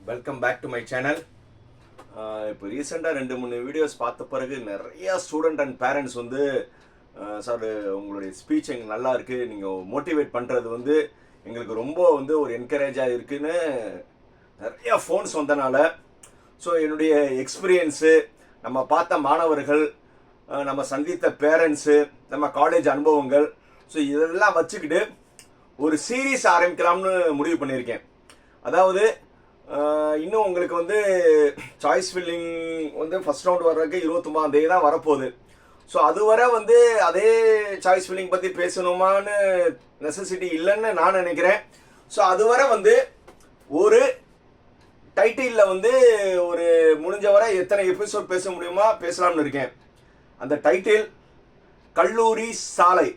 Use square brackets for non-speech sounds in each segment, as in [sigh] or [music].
Welcome back to my channel இப்போ ரீசெண்டாக ரெண்டு மூணு வீடியோஸ் பார்த்த பிறகு நிறைய ஸ்டூடெண்ட் அண்ட் பேரண்ட்ஸ் வந்து சார் உங்களுடைய ஸ்பீச் எங்களுக்கு நல்லா இருக்குது நீங்கள் மோட்டிவேட் பண்ணுறது வந்து எங்களுக்கு ரொம்ப வந்து ஒரு என்கரேஜாக இருக்குதுன்னு நிறைய ஃபோன்ஸ் வந்தனால ஸோ என்னுடைய எக்ஸ்பீரியன்ஸு நம்ம பார்த்த மாணவர்கள் நம்ம சந்தித்த பேரண்ட்ஸு நம்ம காலேஜ் அனுபவங்கள் ஸோ இதெல்லாம் வச்சுக்கிட்டு ஒரு சீரீஸ் ஆரம்பிக்கலாம்னு முடிவு பண்ணியிருக்கேன். அதாவது இன்னும் உங்களுக்கு வந்து சாய்ஸ் ஃபில்லிங் வந்து ஃபர்ஸ்ட் ரவுண்ட் வர்றதுக்கு இருபத்தொம்பதாம் தேதி தான் வரப்போகுது. ஸோ அதுவரை வந்து அதே சாய்ஸ் ஃபில்லிங் பற்றி பேசணுமான்னு நெசசிட்டி இல்லைன்னு நான் நினைக்கிறேன். ஸோ அதுவரை வந்து ஒரு டைட்டிலில் வந்து ஒரு முடிஞ்ச வரை எத்தனை எபிசோட் பேச முடியுமா பேசலாம்னு இருக்கேன். அந்த டைட்டில் கல்லூரி சாலை.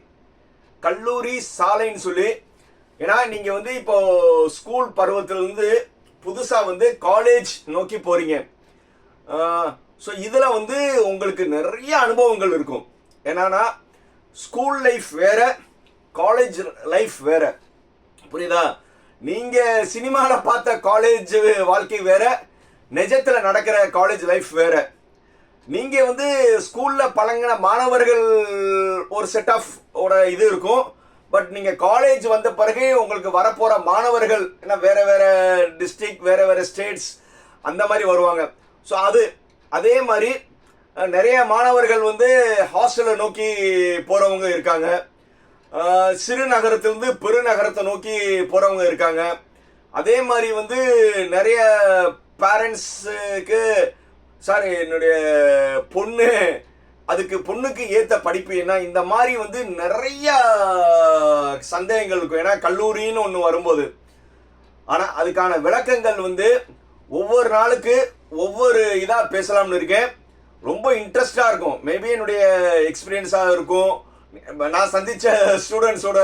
கல்லூரி சாலைன்னு சொல்லி ஏன்னா நீங்கள் வந்து இப்போது ஸ்கூல் பருவத்திலேருந்து புதுசாக வந்து காலேஜ் நோக்கி போகிறீங்க ஸோ இதில் வந்து உங்களுக்கு நிறைய அனுபவங்கள் இருக்கும். என்னன்னா ஸ்கூல் லைஃப் வேற காலேஜ் லைஃப் வேற. புரியுதா? நீங்கள் சினிமாவில் பார்த்த காலேஜ் வாழ்க்கை வேற நிஜத்தில் நடக்கிற காலேஜ் லைஃப் வேற. நீங்கள் வந்து ஸ்கூலில் பழங்கின மாணவர்கள் ஒரு செட் ஆஃப் ஓட இது இருக்கும். பட் நீங்க காலேஜ் வந்த பிறகு உங்களுக்கு வரப்போற மாணவர்கள் ஏன்னா வேற வேற டிஸ்ட்ரிக்ட் வேற வேற ஸ்டேட்ஸ் அந்த மாதிரி வருவாங்க. ஸோ அது அதே மாதிரி நிறைய மாணவர்கள் வந்து ஹாஸ்டலை நோக்கி போறவங்க இருக்காங்க. சிறு நகரத்திலிருந்து பெருநகரத்தை நோக்கி போறவங்க இருக்காங்க. அதே மாதிரி வந்து நிறைய பேரண்ட்ஸுக்கு சாரி என்னுடைய பொண்ணு அதுக்கு பொண்ணுக்கு ஏத்த படிப்பு என்ன? இந்த மாதிரி வந்து நிறைய சந்தேகங்கள் இருக்கும். ஏன்னா கல்லூரின்னு ஒன்று வரும்போது. ஆனால் அதுக்கான விளக்கங்கள் வந்து ஒவ்வொரு நாளுக்கு ஒவ்வொரு இதாக பேசலாம்னு இருக்கேன். ரொம்ப இன்ட்ரெஸ்டாக இருக்கும். மேபி என்னுடைய எக்ஸ்பீரியன்ஸாக இருக்கும். நான் சந்தித்த ஸ்டூடெண்ட்ஸோட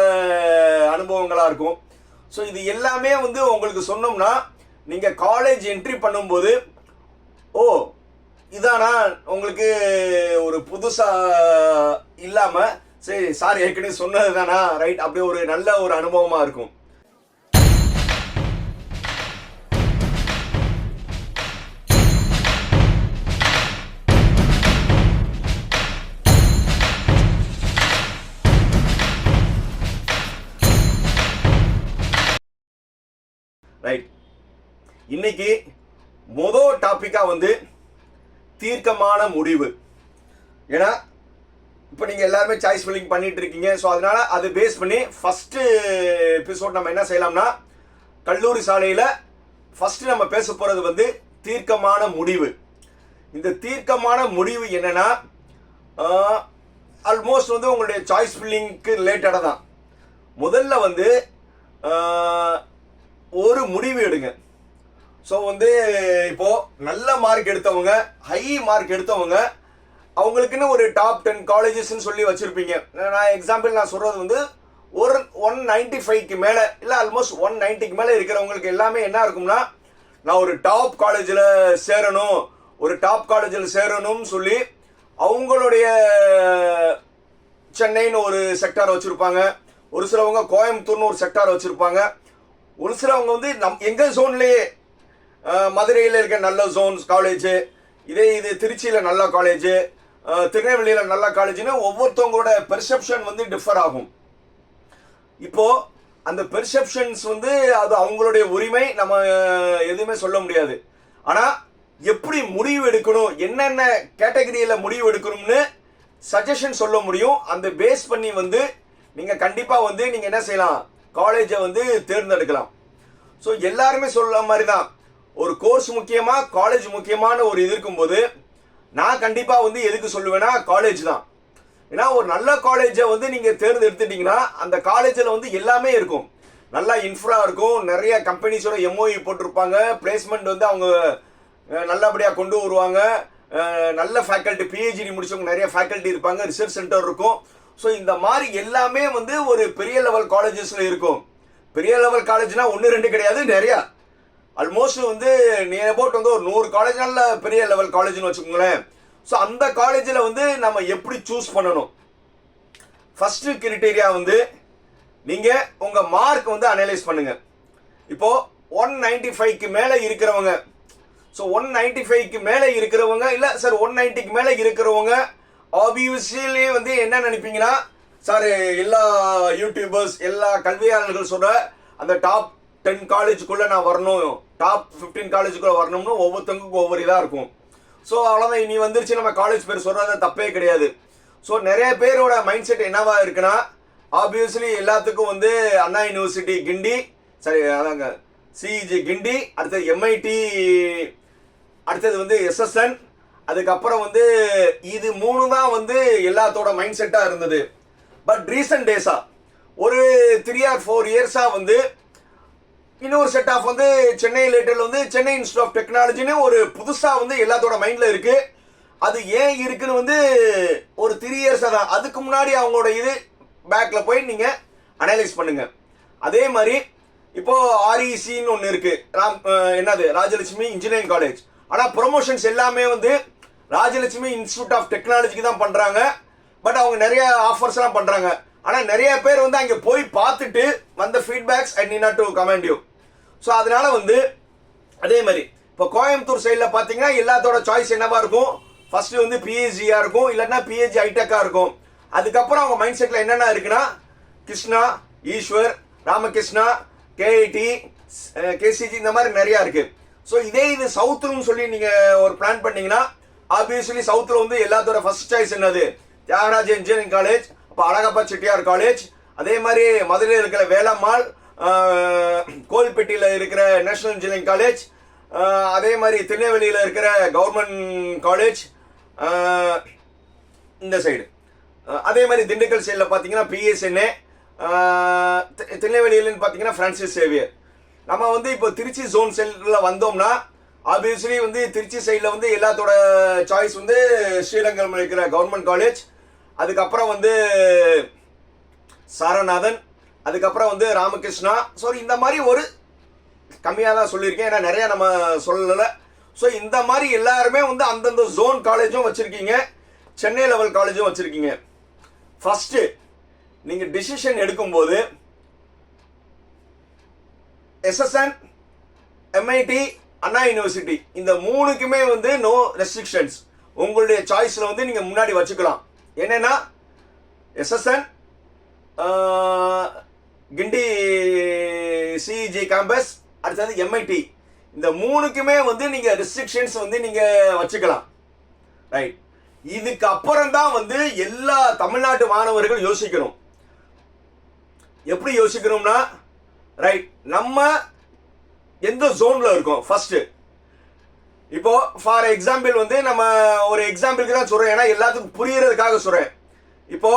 அனுபவங்களாக இருக்கும். ஸோ இது எல்லாமே வந்து உங்களுக்கு சொன்னோம்னா நீங்கள் காலேஜ் என்ட்ரி பண்ணும்போது ஓ இதானா? உங்களுக்கு ஒரு புதுசா இல்லாம சரி சார் ஏற்கனவே சொன்னது தானா ரைட் அப்படியே ஒரு நல்ல ஒரு அனுபவமா இருக்கும். ரைட் இன்னைக்கு மொதல் டாப்பிக்காக வந்து தீர்க்கமான முடிவு. ஏன்னா இப்போ நீங்கள் எல்லாருமே சாய்ஸ் ஃபில்லிங் பண்ணிட்டு இருக்கீங்க. ஸோ அதனால அதை பேஸ் பண்ணி ஃபஸ்ட்டு எபிசோட் நம்ம என்ன செய்யலாம்னா கல்லூரி சாலையில் ஃபஸ்ட்டு நம்ம பேச போகிறது வந்து தீர்க்கமான முடிவு. இந்த தீர்க்கமான முடிவு என்னென்னா ஆல்மோஸ்ட் வந்து உங்களுடைய சாய்ஸ் ஃபில்லிங்க்கு ரிலேட்டடாக தான். முதல்ல வந்து ஒரு முடிவு எடுங்க. ஸோ வந்து இப்போ நல்ல மார்க் எடுத்தவங்க ஹை மார்க் எடுத்தவங்க அவங்களுக்குன்னு ஒரு டாப் டென் காலேஜஸ்ன்னு சொல்லி வச்சுருப்பீங்க. நான் எக்ஸாம்பிள் நான் சொல்கிறது வந்து ஒரு ஒன் நைன்டி ஃபைவ்க்கு மேலே இல்லை ஆல்மோஸ்ட் ஒன் நைன்ட்டிக்கு மேலே இருக்கிறவங்களுக்கு எல்லாமே என்ன இருக்கும்னா நான் ஒரு டாப் காலேஜில் சேரணும் ஒரு டாப் காலேஜில் சேரணும்னு சொல்லி அவங்களுடைய சென்னைன்னு ஒரு செக்டார் வச்சுருப்பாங்க. ஒரு சிலவங்க கோயம்புத்தூர்னு ஒரு செக்டார் வச்சுருப்பாங்க. ஒரு சிலவங்க வந்து நம் எங்கள் ஜோன்லேயே மதுரையில் இருக்க நல்ல ஜோன்ஸ் காலேஜு இதே இது திருச்சியில் நல்ல காலேஜு திருநெல்வேலியில் நல்ல காலேஜ்னு ஒவ்வொருத்தவங்களோட பெர்செப்ஷன் வந்து டிஃபர் ஆகும். இப்போது அந்த பெர்செப்ஷன்ஸ் வந்து அது அவங்களுடைய உரிமை நம்ம எதுவுமே சொல்ல முடியாது. ஆனால் எப்படி முடிவு எடுக்கணும் என்னென்ன கேட்டகரியில் முடிவு எடுக்கணும்னு சஜஷன் சொல்ல முடியும். அந்த பேஸ் பண்ணி வந்து நீங்கள் கண்டிப்பாக வந்து நீங்கள் என்ன செய்யலாம்? காலேஜை வந்து தேர்ந்தெடுக்கலாம். ஸோ எல்லாருமே சொல்ல மாதிரி தான் ஒரு கோர்ஸ் முக்கியமா காலேஜ் முக்கியமான ஒரு இது இருக்கும்போது நான் கண்டிப்பாக வந்து எதுக்கு சொல்லுவேன்னா காலேஜ் தான். ஏன்னா ஒரு நல்ல காலேஜை வந்து நீங்கள் தேர்ந்தெடுத்துட்டீங்கன்னா அந்த காலேஜில் வந்து எல்லாமே இருக்கும். நல்லா இன்ஃப்ரா இருக்கும் நிறைய கம்பெனிஸோட எம்ஓஇ போட்டிருப்பாங்க பிளேஸ்மெண்ட் வந்து அவங்க நல்லபடியாக கொண்டு வருவாங்க. நல்ல ஃபேக்கல்ட்டி பிஹெச்டி முடிச்சவங்க நிறைய ஃபேக்கல்ட்டி இருப்பாங்க ரிசர்ச் சென்டர் இருக்கும். ஸோ இந்த மாதிரி எல்லாமே வந்து ஒரு பெரிய லெவல் காலேஜஸில் இருக்கும். பெரிய லெவல் காலேஜ்னால் ஒன்று ரெண்டு கிடையாது நிறையா. ஆல்மோஸ்ட் வந்து நியர் அபவுட் வந்து ஒரு நூறு காலேஜ் நல்ல பெரிய லெவல் காலேஜ்னு வச்சுக்கோங்களேன். ஸோ அந்த காலேஜில் வந்து நம்ம எப்படி சூஸ் பண்ணணும்? ஃபஸ்ட்டு கிரிட்டீரியா வந்து நீங்கள் உங்கள் மார்க் வந்து அனலைஸ் பண்ணுங்கள் இப்போ ஒன் நைன்டி ஃபைவ்க்கு மேலே இருக்கிறவங்க ஸோ ஒன் நைன்டி ஃபைவ்க்கு மேலே இருக்கிறவங்க இல்லை சார் ஒன் நைன்ட்டிக்கு மேலே இருக்கிறவங்க ஆப்வியஸ்லி வந்து என்ன நினைப்பீங்கன்னா சார் எல்லா யூடியூபர்ஸ் எல்லா கல்வியாளர்கள் சொல்கிற அந்த டாப் டென் காலேஜுக்குள்ளே நான் வரணும். டாப் ஃபிஃப்டீன் காலேஜுக்குள்ளே வரணும்னு ஒவ்வொருத்தவங்களுக்கும் ஒவ்வொரு இதாக இருக்கும். ஸோ அவ்வளோதான் இனி வந்துருச்சு. நம்ம காலேஜ் பேர் சொல்கிறது தப்பே கிடையாது. ஸோ நிறைய பேரோட மைண்ட் செட் என்னவா இருக்குன்னா ஆப்வியஸ்லி எல்லாத்துக்கும் வந்து அண்ணா யூனிவர்சிட்டி கிண்டி சரி அதாங்க சிஇஜி கிண்டி அடுத்தது எம்ஐடி அடுத்தது வந்து எஸ்எஸ்என் அதுக்கப்புறம் வந்து இது மூணு தான் வந்து எல்லாத்தோட மைண்ட் செட்டாக இருந்தது. பட் ரீசன்ட் டேஸாக ஒரு த்ரீ ஆர் ஃபோர் இயர்ஸாக வந்து இன்னொரு செட் ஆஃப் வந்து சென்னை லேட்டரில் வந்து சென்னை இன்ஸ்டியூட் ஆஃப் டெக்னாலஜின்னு ஒரு புதுசாக வந்து எல்லாத்தோட மைண்டில் இருக்கு. அது ஏன் இருக்குன்னு வந்து ஒரு த்ரீ இயர்ஸ் தான் அதுக்கு முன்னாடி அவங்களோட இது பேக்கில் போய் நீங்கள் அனலைஸ் பண்ணுங்க. அதே மாதிரி இப்போ ஆர்இசின்னு ஒன்று இருக்கு. ராம் என்னது? ராஜலட்சுமி இன்ஜினியரிங் காலேஜ் ஆனால் ப்ரொமோஷன்ஸ் எல்லாமே வந்து ராஜலட்சுமி இன்ஸ்டியூட் ஆஃப் டெக்னாலஜிக்கு தான் பண்ணுறாங்க பட் அவங்க நிறைய ஆஃபர்ஸ்லாம் பண்ணுறாங்க ஆனால் நிறைய பேர் வந்து அங்கே போய் பார்த்துட்டு வந்த feedbacks I need not to comment you so அதனால வந்து அதே மாதிரி இப்போ கோயம்புத்தூர் சைடில் பார்த்தீங்கன்னா எல்லாத்தோட சாய்ஸ் என்னவா இருக்கும்? ஃபர்ஸ்ட் வந்து பிஹெச்டியா இருக்கும் இல்லைன்னா பிஹெச்டி ஹைடெக்காக இருக்கும். அதுக்கப்புறம் அவங்க மைண்ட் செட்டில் என்னென்ன இருக்குன்னா கிருஷ்ணா ஈஸ்வர் ராமகிருஷ்ணா கேஐடி கேசிஜி இந்த மாதிரி நிறையா இருக்குது ஸோ இதே இது சவுத்துன்னு சொல்லி நீங்கள் ஒரு பிளான் பண்ணீங்கன்னா ஆப்வியஸ்லி சவுத்தில் வந்து எல்லாத்தோட ஃபர்ஸ்ட் சாய்ஸ் என்னது? தியாகராஜ இன்ஜினியரிங் காலேஜ் அப்போ அழகப்பா செட்டியார் காலேஜ் அதே மாதிரி மதுரையில் இருக்கிற வேலம்மாள் ஆஹ், இருக்கிற நேஷனல் இன்ஜினியரிங் காலேஜ் அதே மாதிரி திருநெல்வேலியில் இருக்கிற கவர்மெண்ட் காலேஜ் இந்த சைடு அதே மாதிரி திண்டுக்கல் சைடில் பார்த்தீங்கன்னா பிஎஸ்என்ஏ திருநெல்வேலியிலன்னு பார்த்தீங்கன்னா ஃப்ரான்சிஸ் சேவியர் நம்ம வந்து இப்போ திருச்சி ஜோன் சைடில் வந்தோம்னா ஆப்வியஸ்லி வந்து திருச்சி சைடில் வந்து எல்லாத்தோட சாய்ஸ் வந்து ஸ்ரீரங்கம் இருக்கிற கவர்மெண்ட் காலேஜ் அதுக்கப்புறம் வந்து சாரநாதன் அதுக்கப்புறம் வந்து ராமகிருஷ்ணா. ஸோ இந்த மாதிரி ஒரு கம்மியாக தான் சொல்லியிருக்கேன். ஏன்னா நிறைய நம்ம சொல்லலை. ஸோ இந்த மாதிரி எல்லாருமே வந்து அந்தந்த ஜோன் காலேஜும் வச்சுருக்கீங்க. சென்னை லெவல் காலேஜும் வச்சுருக்கீங்க. ஃபஸ்ட்டு நீங்கள் டிசிஷன் எடுக்கும்போது எஸ்எஸ்என் எம்ஐடி அண்ணா யூனிவர்சிட்டி இந்த மூணுக்குமே வந்து நோ ரெஸ்ட்ரிக்ஷன்ஸ் உங்களுடைய சாய்ஸில் வந்து நீங்கள் முன்னாடி வச்சுக்கலாம். என்னென்னா எஸ்எஸ்என் கிண்டி சிஇஜி கேம்பஸ் அடுத்தது எம்ஐடி இந்த மூணுக்குமே வந்து நீங்கள் ரெஸ்ட்ரிக்ஷன்ஸ் வந்து நீங்கள் வச்சுக்கலாம். ரைட் இதுக்கு அப்புறம் தான் வந்து எல்லா தமிழ்நாட்டு மாணவர்கள் யோசிக்கணும். எப்படி யோசிக்கணும்னா ரைட் நம்ம எந்த ஜோன்ல இருக்கோம்? ஃபர்ஸ்ட் இப்போ ஃபார் எக்ஸாம்பிள் வந்து நம்ம ஒரு எக்ஸாம்பிளுக்கு தான் சொல்றேன். ஏன்னா எல்லாத்துக்கும் புரியறதுக்காக சொல்றேன். இப்போ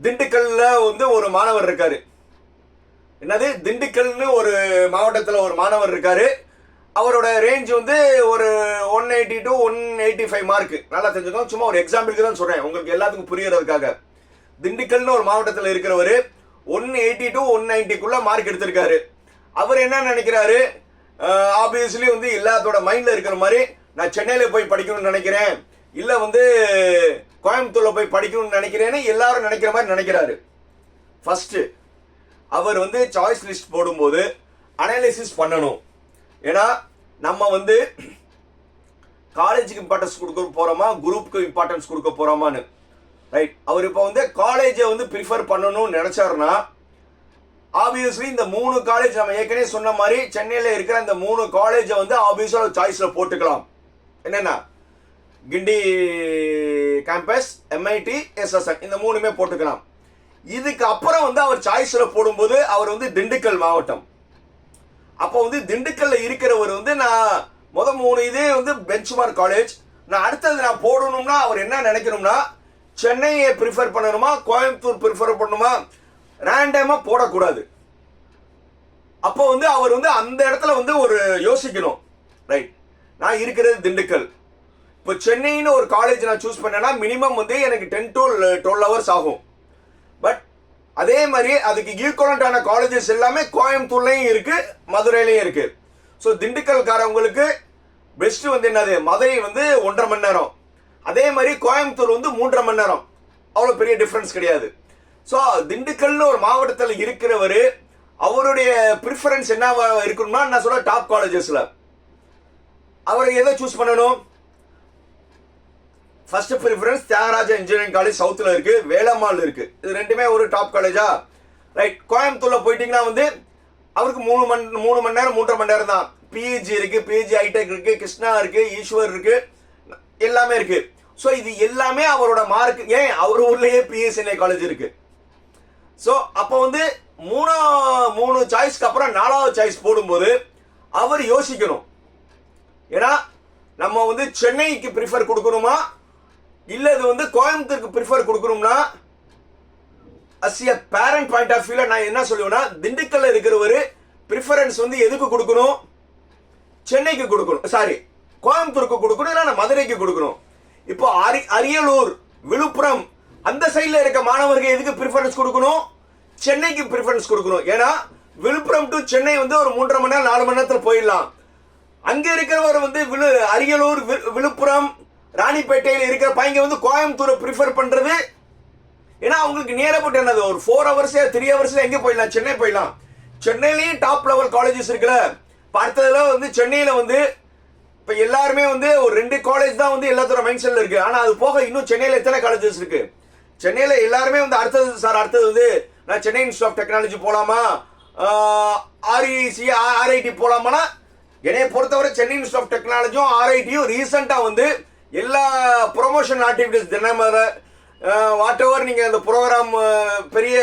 திண்டுக்கல்ல வந்து ஒரு மாணவர் இருக்காரு. என்னது? திண்டுக்கல்னு ஒரு மாவட்டத்தில் ஒரு மாணவர் இருக்காரு. அவரோட ரேஞ்ச் வந்து ஒரு one eighty two one eighty five mark நல்லா தெரிஞ்சுக்கோ சும்மா ஒரு எக்ஸாம்பிளுக்கு தான் சொல்றேன். உங்களுக்கு எல்லாத்துக்கும் புரியறதுக்காக. திண்டுக்கல்னு ஒரு மாவட்டத்தில் இருக்கிறவர் ஒன் எயிட்டி டு ஒன் நைன்ட்டிக்குள்ள மார்க் எடுத்திருக்காரு. அவர் என்ன நினைக்கிறாரு? ஆப்வியஸ்லி வந்து எல்லாத்தோட மைண்ட்ல இருக்கிற மாதிரி நான் சென்னையில் போய் படிக்கணும்னு நினைக்கிறேன். இல்லை வந்து கோயம்புத்தூர்ல போய் படிக்கணும்னு நினைக்கிறேன்னு எல்லாரும் நினைக்கிற மாதிரி நினைக்கிறாரு. ஃபர்ஸ்ட் அவர் வந்து சாய்ஸ் லிஸ்ட் போடும்போது அனாலிசிஸ் பண்ணணும். ஏன்னா நம்ம வந்து காலேஜுக்கு இம்பார்ட்டன்ஸ் கொடுக்க போகிறோமா குரூப்புக்கு இம்பார்ட்டன்ஸ் கொடுக்க போறோமான்னு. ரைட் அவர் இப்போ வந்து காலேஜை வந்து ப்ரிஃபர் பண்ணணும்னு நினச்சாருன்னா ஆப்வியஸ்லி இந்த மூணு காலேஜ் நம்ம ஏற்கனவே சொன்ன மாதிரி சென்னையில் இருக்கிற இந்த மூணு காலேஜை வந்து ஆப்வியஸாக சாய்ஸில் போட்டுக்கலாம். என்னென்னா கிண்டி கேம்பஸ் எம்ஐடி எஸ்எஸ்என் இந்த மூணுமே போட்டுக்கலாம். இதுக்கு அப்புறம் வந்து அவர் சாய்ஸில் போடும்போது அவர் வந்து திண்டுக்கல் மாவட்டம். அப்போ வந்து திண்டுக்கல்ல இருக்கிறவர் வந்து நான் முத மூணு இதே வந்து பெஞ்ச்மார்க் காலேஜ் நான் அடுத்தது நான் போடணும்னா அவர் என்ன நினைக்கணும்னா சென்னையை ப்ரிஃபர் பண்ணணுமா கோயம்புத்தூர் ப்ரிஃபர் பண்ணணுமா ரேண்டமா போடக்கூடாது. அப்போ வந்து அவர் வந்து அந்த இடத்துல வந்து ஒரு யோசிக்கணும். ரைட் நான் இருக்கிறது திண்டுக்கல். இப்போ சென்னைன்னு ஒரு காலேஜ் நான் சூஸ் பண்ணேன்னா மினிமம் வந்து எனக்கு டென் டு டுவெல் ஹவர்ஸ் ஆகும். பட் அதே மாதிரி அதுக்கு ஈக்குவலண்டான காலேஜஸ் எல்லாமே கோயம்புத்தூர்லேயும் இருக்குது மதுரையிலையும் இருக்குது ஸோ திண்டுக்கல்காரவங்களுக்கு பெஸ்ட் வந்து என்னது? மதுரை வந்து ஒன்றரை மணி நேரம். அதே மாதிரி கோயம்புத்தூர் வந்து மூன்றரை மணி நேரம். அவ்வளோ பெரிய டிஃப்ரென்ஸ் கிடையாது. ஸோ திண்டுக்கல்னு ஒரு மாவட்டத்தில் இருக்கிறவர் அவருடைய ப்ரிஃபரன்ஸ் என்ன இருக்கணும்னா நான் சொல்ல டாப் காலேஜஸில் அவர் எதை சூஸ் பண்ணணும்? First preference Thiagaraja engineering college சவுத்தில் இருக்கு வேலம்மாள் இருக்கு. இது ரெண்டுமே ஒரு டாப் காலேஜா ரைட் கோயம்புத்தூர்ல போயிட்டீங்கன்னா வந்து அவருக்கு மூணு மணி மூணு மணி நேரம் மூன்றரை மணி நேரம் தான். பிஜி இருக்கு பிஜி ஹைடெக் இருக்கு கிருஷ்ணா இருக்கு ஈஸ்வர் இருக்கு எல்லாமே இருக்கு. ஸோ இது எல்லாமே அவரோட மார்க் ஏன்? அவர் ஊர்லயே பிஎஸ்என்ஏ காலேஜ் இருக்கு. ஸோ அப்போ வந்து மூணா மூணு சாய்ஸ்க்கு அப்புறம் நாலாவது சாய்ஸ் போடும்போது அவர் யோசிக்கணும். ஏன்னா நம்ம வந்து சென்னைக்கு ப்ரிஃபர் கொடுக்கணுமா? இல்ல இது வந்து கோயம்புத்தூருக்கு ப்ரிஃபர் கொடுக்கணும்னா as a parent point of வியூல நான் என்ன சொல்லுவேன்னா திண்டுக்கல்ல இருக்கிறவர் ப்ரிஃபரன்ஸ் வந்து எதுக்கு கொடுக்கணும்? சென்னைக்கு கொடுக்கணும். சாரி கோயம்புத்தூருக்கு கொடுக்கணும் இல்லைன்னா மதுரைக்கு கொடுக்கணும். இப்போ அரி அரியலூர் விழுப்புரம் அந்த சைடில் இருக்க மாணவர்கள் எதுக்கு ப்ரிஃபரன்ஸ் கொடுக்கணும்? சென்னைக்கு ப்ரிஃபரன்ஸ் கொடுக்கணும். ஏன்னா விழுப்புரம் டு சென்னை வந்து ஒரு மூன்றரை மணி நேரம் நாலு மணி நேரத்தில் போயிடலாம். அங்கே இருக்கிறவர் வந்து விழு அரியலூர் விழுப்புரம் ராணிப்பேட்டையில் இருக்கிற பையங்க வந்து கோயம்புத்தூரை ப்ரிஃபர் பண்ணுறது ஏன்னா அவங்களுக்கு நேரப்பட்டு என்னது ஒரு ஃபோர் ஹவர்ஸே த்ரீ ஹவர்ஸில் எங்கே போயிடலாம்? சென்னை போயிடலாம். சென்னையிலையும் டாப் லெவல் காலேஜஸ் இருக்குல்ல. பார்த்ததில் வந்து சென்னையில் வந்து இப்போ எல்லாருமே வந்து ஒரு ரெண்டு காலேஜ் தான் வந்து எல்லாத்தோட மைண்ட் செட்டில் இருக்குது ஆனால் அது போக இன்னும் சென்னையில் எத்தனை காலேஜஸ் இருக்குது சென்னையில் எல்லாருமே வந்து அடுத்தது சார் அடுத்தது வந்து நான் சென்னை இன்ஸ்டியூட் ஆஃப் டெக்னாலஜி போகலாமா ஆர்இசி ஆர்ஐடி போகலாமானா என்னைய பொறுத்தவரை சென்னை இன்ஸ்டியூட் ஆஃப் டெக்னாலஜியும் ஆர்ஐடியும் ரீசெண்டாக வந்து எல்லா ப்ரொமோஷன் ஆக்டிவிட்டிஸ் தினமர வாட் எவர் நீங்கள் அந்த ப்ரோக்ராம் பெரிய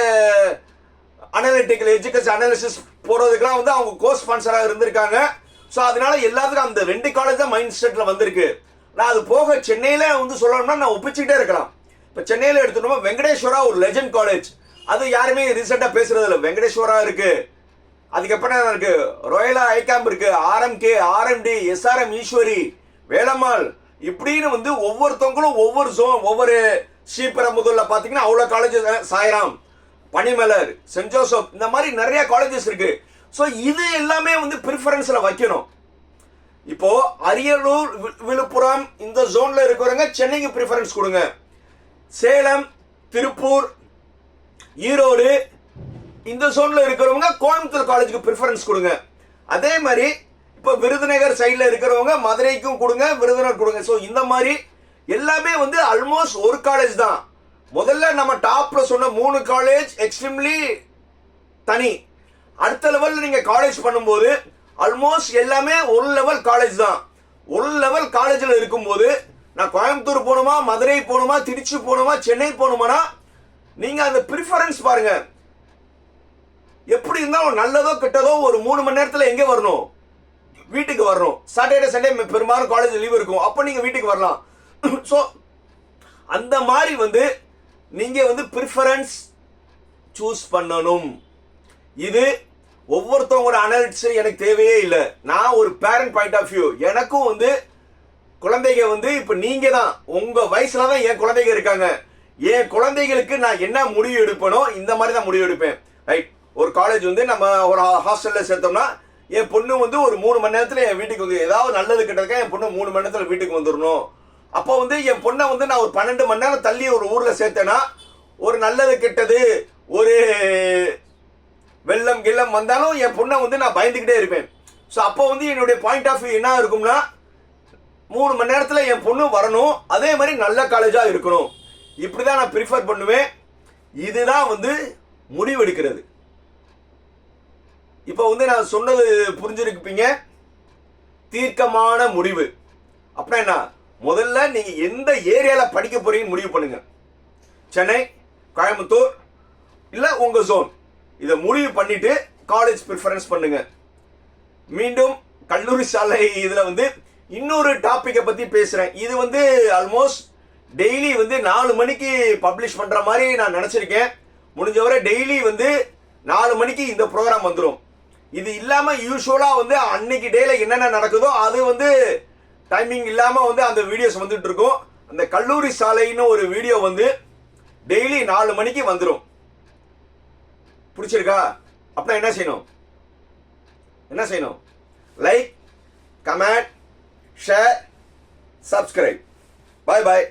அனலிட்டிக்கல் எஜுகேஷன் அனாலிசிஸ் போகிறதுக்கெல்லாம் வந்து அவங்க கோ ஸ்பான்சராக இருந்திருக்காங்க. ஸோ அதனால எல்லாத்துக்கும் அந்த ரெண்டு காலேஜ் தான் மைண்ட் செட்டில் வந்திருக்கு. நான் அது போக சென்னையில் வந்து சொல்லணும்னா நான் ஒப்பிச்சுக்கிட்டே இருக்கலாம். இப்போ சென்னையில் எடுத்துட்டோமா வெங்கடேஸ்வரா ஒரு லெஜண்ட் காலேஜ் அது யாருமே ரீசெண்டாக பேசுறது இல்லை. வெங்கடேஸ்வரா இருக்கு. அதுக்கப்புறம் என்ன இருக்கு? ராயலா கேம்ப் இருக்கு. RMK RMD SRM Eswari Velammal இப்படின்னு வந்து ஒவ்வொருத்தவங்களும் ஒவ்வொரு ஜோன் ஒவ்வொரு ஸ்ரீபெரும்புதூர்ல பார்த்தீங்கன்னா அவ்வளோ colleges Sairam Panimalar Saint Joseph இந்த மாதிரி நிறைய காலேஜஸ் இருக்கு. ஸோ இது எல்லாமே வந்து ப்ரிஃபரன்ஸில் வைக்கணும். இப்போ அரியலூர் வி- விழுப்புரம் இந்த ஜோன்ல இருக்கிறவங்க சென்னைக்கு ப்ரிஃபரன்ஸ் கொடுங்க. சேலம் திருப்பூர் ஈரோடு இந்த ஜோன்ல இருக்கிறவங்க கோயம்புத்தூர் காலேஜுக்கு ப்ரிஃபரன்ஸ் கொடுங்க. அதே மாதிரி இப்போ விருதுநகர் சைடில் இருக்கிறவங்க மதுரைக்கும் கொடுங்க விருதுநகர் கொடுங்க. ஸோ இந்த மாதிரி எல்லாமே வந்து ஆல்மோஸ்ட் ஒரு காலேஜ் தான். முதல்ல நம்ம டாப்ல சொன்ன மூணு காலேஜ் எக்ஸ்ட்ரீம்லி தனி. அடுத்த லெவலில் நீங்கள் காலேஜ் பண்ணும்போது ஆல்மோஸ்ட் எல்லாமே ஒரு லெவல் காலேஜ் தான். ஒரு லெவல் காலேஜில் இருக்கும்போது நான் கோயம்புத்தூர் போகணுமா மதுரை போகணுமா திருச்சி போகணுமா சென்னை போகணுமானா நீங்கள் அந்த ப்ரிஃபரன்ஸ் பாருங்கள் எப்படி இருந்தாலும் நல்லதோ கெட்டதோ ஒரு மூணு மணி நேரத்தில் எங்கே வரணும்? வீட்டுக்கு வரணும். சாட்டர்டே சண்டே பெரும்பாலும் காலேஜ் லீவ் இருக்கும். அப்போ நீங்கள் வீட்டுக்கு வரலாம். [clears throat] ஸோ அந்த மாதிரி வந்து நீங்கள் வந்து ப்ரிஃபரன்ஸ் சூஸ் பண்ணணும். இது ஒவ்வொருத்தவங்களோட அனலிட்ஸ் எனக்கு தேவையே இல்லை. நான் ஒரு பேரண்ட் பாயிண்ட் ஆஃப் வியூ எனக்கும் வந்து குழந்தைங்க வந்து இப்போ நீங்கள் தான் உங்கள் வயசில் தான் என் குழந்தைங்க இருக்காங்க. என் குழந்தைகளுக்கு நான் என்ன முடிவு எடுப்பேனோ இந்த மாதிரி தான் முடிவு எடுப்பேன். ரைட் ஒரு காலேஜ் வந்து நம்ம ஒரு ஹாஸ்டலில் சேர்த்தோம்னா என் பொண்ணு வந்து ஒரு மூணு மணி நேரத்தில் என் வீட்டுக்கு வந்து ஏதாவது நல்லது கிட்டதுக்கா என் பொண்ணு மூணு மணி நேரத்தில் வீட்டுக்கு வந்துடணும் அப்போ வந்து என் பொண்ணை வந்து நான் ஒரு பன்னெண்டு மணி நேரம் தள்ளி ஒரு ஊரில் சேர்த்தேன்னா ஒரு நல்லது கெட்டது ஒரு வெள்ளம் கிள்ளம் வந்தாலும் என் பொண்ணை வந்து நான் பயந்துக்கிட்டே இருப்பேன். ஸோ அப்போ வந்து என்னுடைய பாயிண்ட் ஆஃப் வியூ என்ன இருக்கும்னா மூணு மணி நேரத்தில் என் பொண்ணு வரணும். அதே மாதிரி நல்ல காலேஜாக இருக்கணும். இப்படி தான் நான் ப்ரிஃபர் பண்ணுவேன். இதுதான் வந்து முடிவெடுக்கிறது. இப்போ வந்து நான் சொன்னது புரிஞ்சிருப்பீங்க. தீர்க்கமான முடிவு. அப்படின்னா என்ன? முதல்ல நீங்கள் எந்த ஏரியாவில் படிக்க போகிறீங்கன்னு முடிவு பண்ணுங்க. சென்னை கோயம்புத்தூர் இல்லை உங்கள் ஜோன் இதை முடிவு பண்ணிட்டு காலேஜ் ப்ரிஃபரன்ஸ் பண்ணுங்க. மீண்டும் கல்லூரி சாலை இதில் வந்து இன்னொரு டாப்பிக்கை பற்றி பேசுகிறேன் இது வந்து ஆல்மோஸ்ட் டெய்லி வந்து நாலு மணிக்கு பப்ளிஷ் பண்ணுற மாதிரி நான் நினச்சிருக்கேன். முடிஞ்சவரை டெய்லி வந்து நாலு மணிக்கு இந்த ப்ரோக்ராம் வந்துடும் இது இல்லாம யூஸ்வலா வந்து அன்னைக்கு டேல என்னென்ன நடக்குதோ அது வந்து டைமிங் இல்லாம வந்து அந்த வீடியோஸ் வந்துட்டு இருக்கும். அந்த கல்லூரி சாலைன்னு ஒரு வீடியோ வந்து டெய்லி நாலு மணிக்கு வந்துடும் பிடிச்சிருக்கா அப்படின்னா என்ன செய்யணும்? என்ன செய்யணும்? Like comment share subscribe bye bye